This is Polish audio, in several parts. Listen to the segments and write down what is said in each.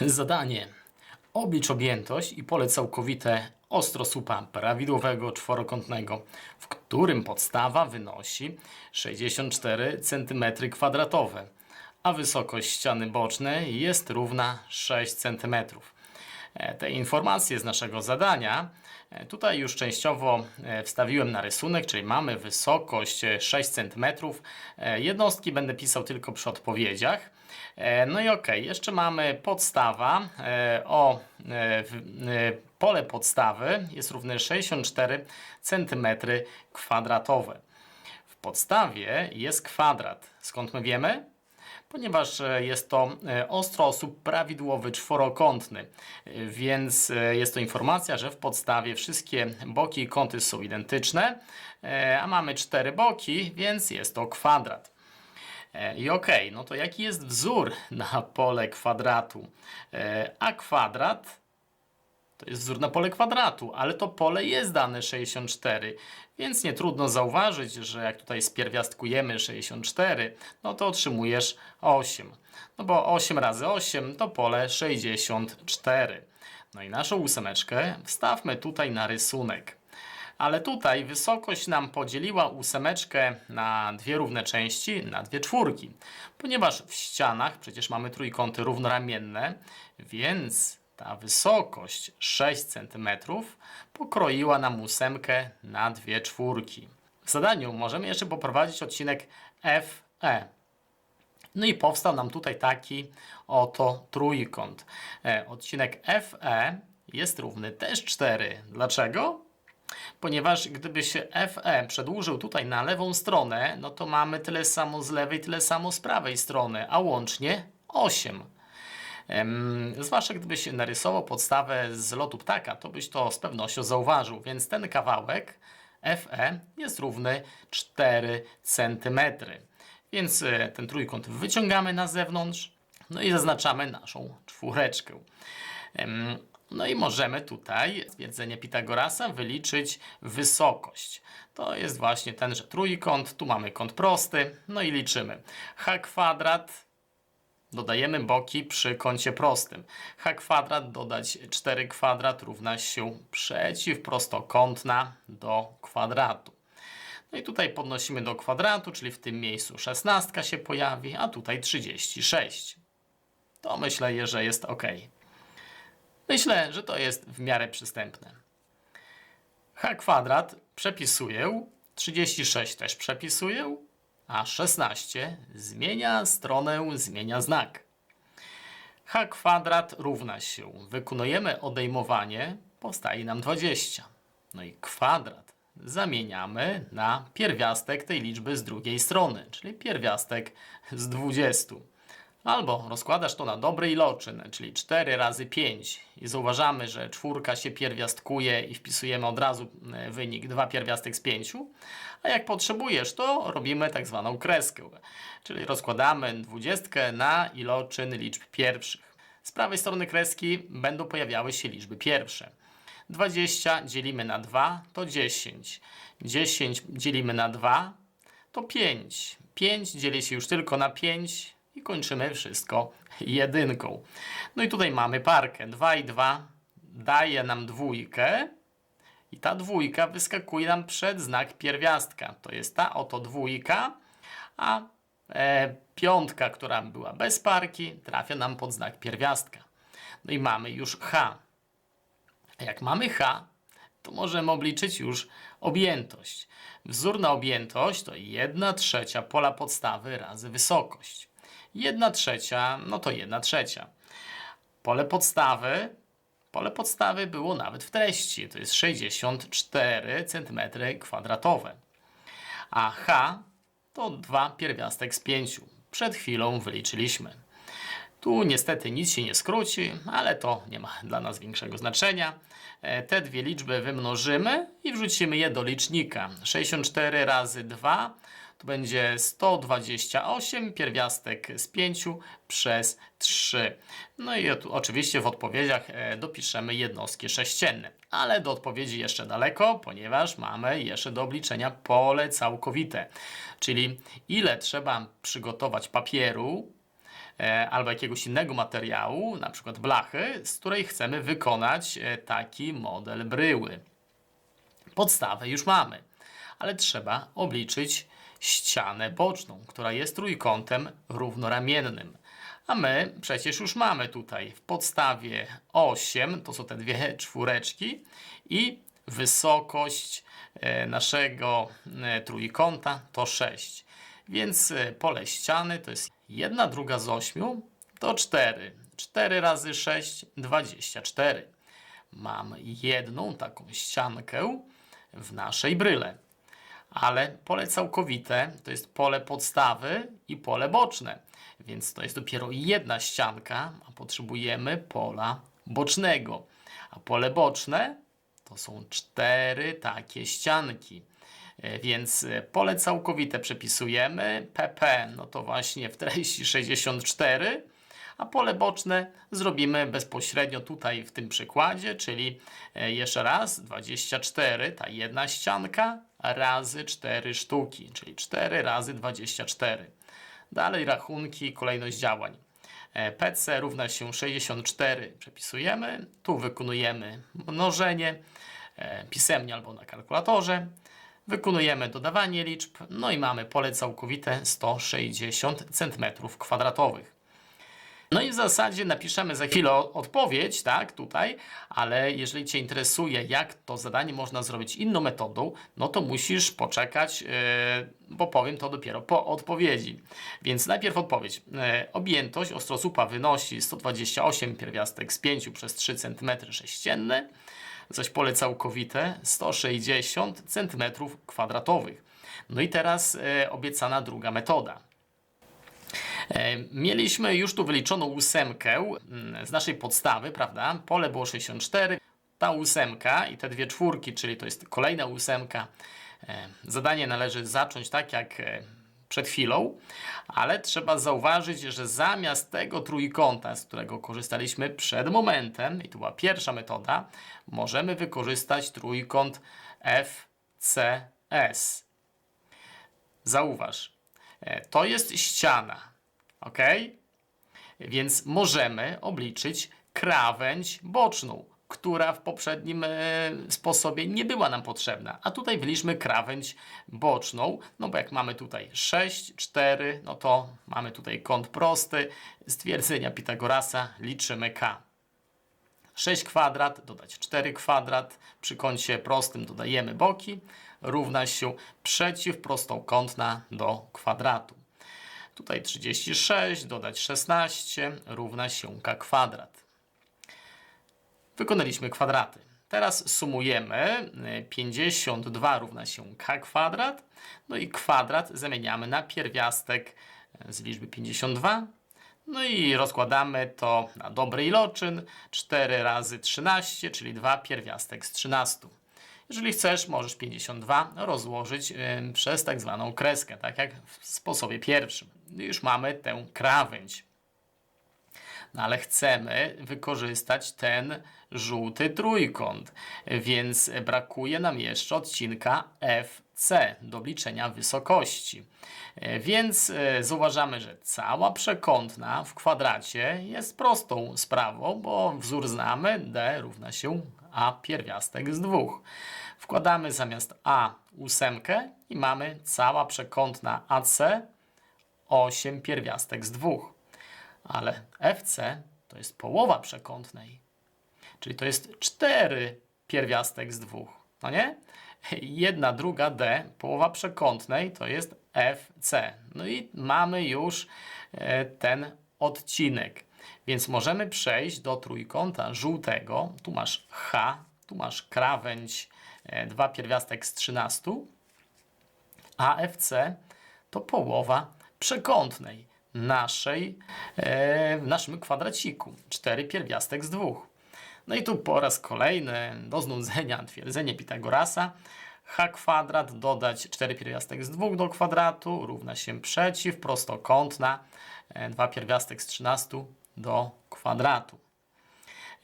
Zadanie. Oblicz objętość i pole całkowite ostrosłupa prawidłowego czworokątnego, w którym podstawa wynosi 64 cm2, a wysokość ściany bocznej jest równa 6 cm. E, Te informacje z naszego zadania tutaj już częściowo e, wstawiłem na rysunek, czyli mamy wysokość e, 6 cm. E, Jednostki będę pisał tylko przy odpowiedziach. E, No i ok, jeszcze mamy podstawa e, o e, e, pole podstawy jest równe 64 cm kwadratowe. W podstawie jest kwadrat. Skąd my wiemy? Ponieważ e, jest to e, ostrosłup prawidłowy czworokątny, E, więc jest to informacja, że w podstawie wszystkie boki i kąty są identyczne, a mamy cztery boki, więc jest to kwadrat. I okej, no to jaki jest wzór na pole kwadratu? A kwadrat to jest wzór na pole kwadratu, ale to pole jest dane 64, więc nie trudno zauważyć, że jak tutaj spierwiastkujemy 64, no to otrzymujesz 8. No bo 8 razy 8 to pole 64. No i naszą ósemeczkę wstawmy tutaj na rysunek. Ale tutaj wysokość nam podzieliła ósemeczkę na dwie równe części, na dwie czwórki. Ponieważ w ścianach przecież mamy trójkąty równoramienne, więc ta wysokość 6 cm pokroiła nam ósemkę na dwie czwórki. W zadaniu możemy jeszcze poprowadzić odcinek FE. No i powstał nam tutaj taki oto trójkąt. E, odcinek FE jest równy też 4. Dlaczego? Ponieważ gdyby się FE przedłużył tutaj na lewą stronę, no to mamy tyle samo z lewej, tyle samo z prawej strony, a łącznie 8. Zwłaszcza gdybyś narysował podstawę z lotu ptaka, to byś to z pewnością zauważył, więc ten kawałek FE jest równy 4 cm. Więc e, ten trójkąt wyciągamy na zewnątrz, no i zaznaczamy naszą czwóreczkę. No i możemy tutaj z wiedzenia Pitagorasa wyliczyć wysokość. To jest właśnie tenże trójkąt, tu mamy kąt prosty, no i liczymy. h kwadrat Dodajemy boki przy kącie prostym. h kwadrat dodać 4 kwadrat równa się przeciwprostokątna do kwadratu. No i tutaj podnosimy do kwadratu, czyli w tym miejscu 16 się pojawi, a tutaj 36. To myślę, że jest ok. Myślę, że to jest w miarę przystępne. h kwadrat przepisuję, 36 też przepisuję, a 16 zmienia stronę, zmienia znak. h kwadrat równa się, wykonujemy odejmowanie, powstaje nam 20. No i kwadrat zamieniamy na pierwiastek tej liczby z drugiej strony, czyli pierwiastek z 20. Albo rozkładasz to na dobry iloczyn, czyli 4 razy 5 i zauważamy, że czwórka się pierwiastkuje i wpisujemy od razu e, wynik 2 pierwiastek z 5. A jak potrzebujesz, to robimy tak zwaną kreskę, czyli rozkładamy 20 na iloczyn liczb pierwszych. Z prawej strony kreski będą pojawiały się liczby pierwsze. 20 dzielimy na 2 to 10. 10 dzielimy na 2 to 5. 5 dzieli się już tylko na 5 i kończymy wszystko jedynką. No i tutaj mamy parkę. 2 i 2 daje nam dwójkę i ta dwójka wyskakuje nam przed znak pierwiastka. To jest ta oto dwójka, a e, piątka, która była bez parki, trafia nam pod znak pierwiastka. No i mamy już H. A jak mamy H, to możemy obliczyć już objętość. Wzór na objętość to 1 trzecia pola podstawy razy wysokość. 1 trzecia, no to 1 trzecia. Pole podstawy, pole podstawy było nawet w treści, to jest 64 cm kwadratowe. A H to 2 pierwiastek z 5. Przed chwilą wyliczyliśmy. Tu niestety nic się nie skróci, ale to nie ma dla nas większego znaczenia. E, Te dwie liczby wymnożymy i wrzucimy je do licznika. 64 razy 2 to będzie 128 pierwiastek z 5 przez 3. No i oczywiście w odpowiedziach e, dopiszemy jednostki sześcienne. Ale do odpowiedzi jeszcze daleko, ponieważ mamy jeszcze do obliczenia pole całkowite. Czyli ile trzeba przygotować papieru, e, albo jakiegoś innego materiału, na przykład blachy, z której chcemy wykonać e, taki model bryły. Podstawę już mamy, ale trzeba obliczyć ścianę boczną, która jest trójkątem równoramiennym. A my przecież już mamy tutaj w podstawie 8, to są te dwie czwóreczki i wysokość e, naszego e, trójkąta to 6. Więc e, pole ściany to jest 1 druga z 8 to 4. 4 razy 6 24. Mam jedną taką ściankę w naszej bryle. Ale pole całkowite to jest pole podstawy i pole boczne. Więc to jest dopiero jedna ścianka, a potrzebujemy pola bocznego. A pole boczne to są cztery takie ścianki. E, Więc e, pole całkowite przepisujemy. PP no to właśnie w treści 64 a pole boczne zrobimy bezpośrednio tutaj w tym przykładzie, czyli e, jeszcze raz 24, ta jedna ścianka razy 4 sztuki, czyli 4 razy 24. Dalej rachunki, kolejność działań. E, PC równa się 64, przepisujemy, tu wykonujemy mnożenie e, pisemnie albo na kalkulatorze. Wykonujemy dodawanie liczb, no i mamy pole całkowite 160 cm2. No i w zasadzie napiszemy za chwilę odpowiedź, tak, tutaj, ale jeżeli Cię interesuje, jak to zadanie można zrobić inną metodą, no to musisz poczekać, yy, bo powiem to dopiero po odpowiedzi. Więc najpierw odpowiedź. Yy, objętość ostrosłupa wynosi 128 pierwiastek z 5 przez 3 cm sześcienne, zaś pole całkowite 160 cm2. No i teraz yy, obiecana druga metoda. E, Mieliśmy już tu wyliczoną ósemkę mm, z naszej podstawy, prawda? Pole było 64. Ta ósemka i te dwie czwórki, czyli to jest kolejna ósemka. E, Zadanie należy zacząć tak jak e, przed chwilą, ale trzeba zauważyć, że zamiast tego trójkąta, z którego korzystaliśmy przed momentem, i to była pierwsza metoda, możemy wykorzystać trójkąt FCS. Zauważ, to jest ściana, ok? Więc możemy obliczyć krawędź boczną, która w poprzednim e, sposobie nie była nam potrzebna. A tutaj wyliczmy krawędź boczną, no bo jak mamy tutaj 6, 4, no to mamy tutaj kąt prosty. Z twierdzenia Pitagorasa liczymy k. 6 kwadrat, dodać 4 kwadrat, przy kącie prostym dodajemy boki, równa się przeciwprostokątna do kwadratu. Tutaj 36, dodać 16, równa się k kwadrat. Wykonaliśmy kwadraty. Teraz sumujemy. y, 52 równa się k kwadrat. No i kwadrat zamieniamy na pierwiastek y, z liczby 52. No i rozkładamy to na dobry iloczyn. 4 razy 13, czyli 2 pierwiastek z 13. Jeżeli chcesz, możesz 52 rozłożyć y, przez tak zwaną kreskę, tak jak w sposobie pierwszym. Już mamy tę krawędź. No ale chcemy wykorzystać ten żółty trójkąt, więc brakuje nam jeszcze odcinka FC do obliczenia wysokości. Więc e, zauważamy, że cała przekątna w kwadracie jest prostą sprawą, bo wzór znamy, d równa się a pierwiastek z dwóch. Wkładamy zamiast a ósemkę i mamy cała przekątna AC 8 pierwiastek z dwóch ale FC to jest połowa przekątnej. Czyli to jest 4 pierwiastek z dwóch. No nie? Jedna, druga D, połowa przekątnej to jest FC. No i mamy już e, ten odcinek. Więc możemy przejść do trójkąta żółtego. Tu masz H, tu masz krawędź 2 pierwiastek z 13. AFC to połowa przekątnej naszej, e, w naszym kwadraciku. 4 pierwiastek z 2. No i tu po raz kolejny do znudzenia twierdzenie Pitagorasa. h kwadrat dodać 4 pierwiastek z 2 do kwadratu równa się przeciw prostokątna 2 pierwiastek z 13 do kwadratu.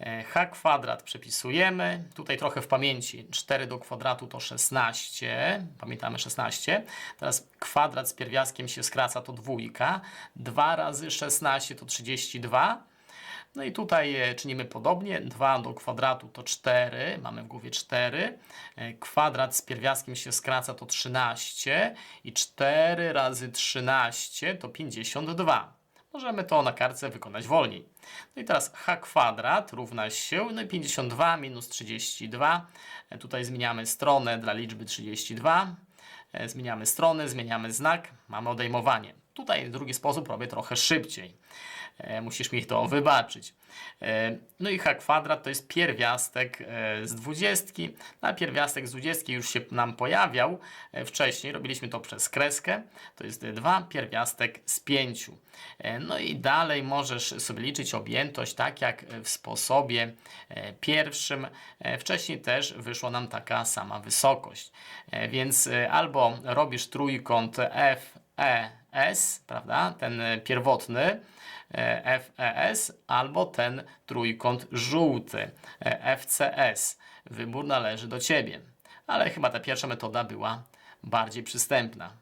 E, h kwadrat przepisujemy. Tutaj trochę w pamięci. 4 do kwadratu to 16. Pamiętamy 16. Teraz kwadrat z pierwiastkiem się skraca to dwójka. 2 razy 16 to 32. No i tutaj e, czynimy podobnie. 2 do kwadratu to 4. Mamy w głowie 4. E, Kwadrat z pierwiastkiem się skraca to 13. I 4 razy 13 to 52. Możemy to na kartce wykonać wolniej. No i teraz h kwadrat równa się, no i 52 minus 32. E, Tutaj zmieniamy stronę dla liczby 32. E, Zmieniamy stronę, zmieniamy znak, mamy odejmowanie. Tutaj drugi sposób robię trochę szybciej. E, Musisz mi to wybaczyć. E, No i h kwadrat to jest pierwiastek e, z dwudziestki. Na pierwiastek z dwudziestki już się nam pojawiał wcześniej. Robiliśmy to przez kreskę. To jest 2 pierwiastek z 5. No i dalej możesz sobie liczyć objętość tak jak w sposobie pierwszym. Wcześniej też wyszła nam taka sama wysokość. Więc albo robisz trójkąt FES, prawda? Ten e, pierwotny e, FES, albo ten trójkąt żółty e, FCS. Wybór należy do Ciebie. Ale chyba ta pierwsza metoda była bardziej przystępna.